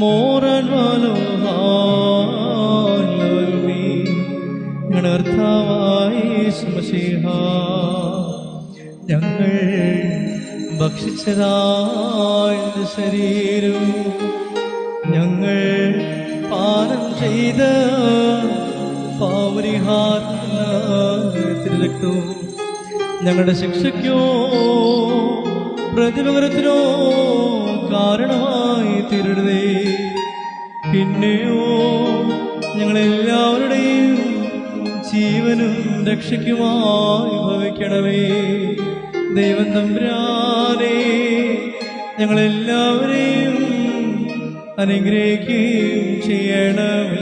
മോറൻവാലോ ഹാലോൽമി ഞങ്ങളുടെ കർത്താവായി സുമസിഹ ഞങ്ങൾ ഭക്ഷിച്ചതായ ശരീരം ഞങ്ങൾ പാനം ചെയ്ത പാവരിഹാരത്തിരക്തവും ഞങ്ങളുടെ ശിക്ഷയ്ക്കോ പ്രതിപകരത്തിനോ കാരണമായി തീരരുതേ. പിന്നെയോ ഞങ്ങളെല്ലാവരുടെയും ജീവനും രക്ഷയ്ക്കുമായി ഭവിക്കണമേ. ദൈവം തമ്പുരാനെ ഞങ്ങളെല്ലാവരെയും അനുഗ്രഹിക്കുകയും ചെയ്യണമേ.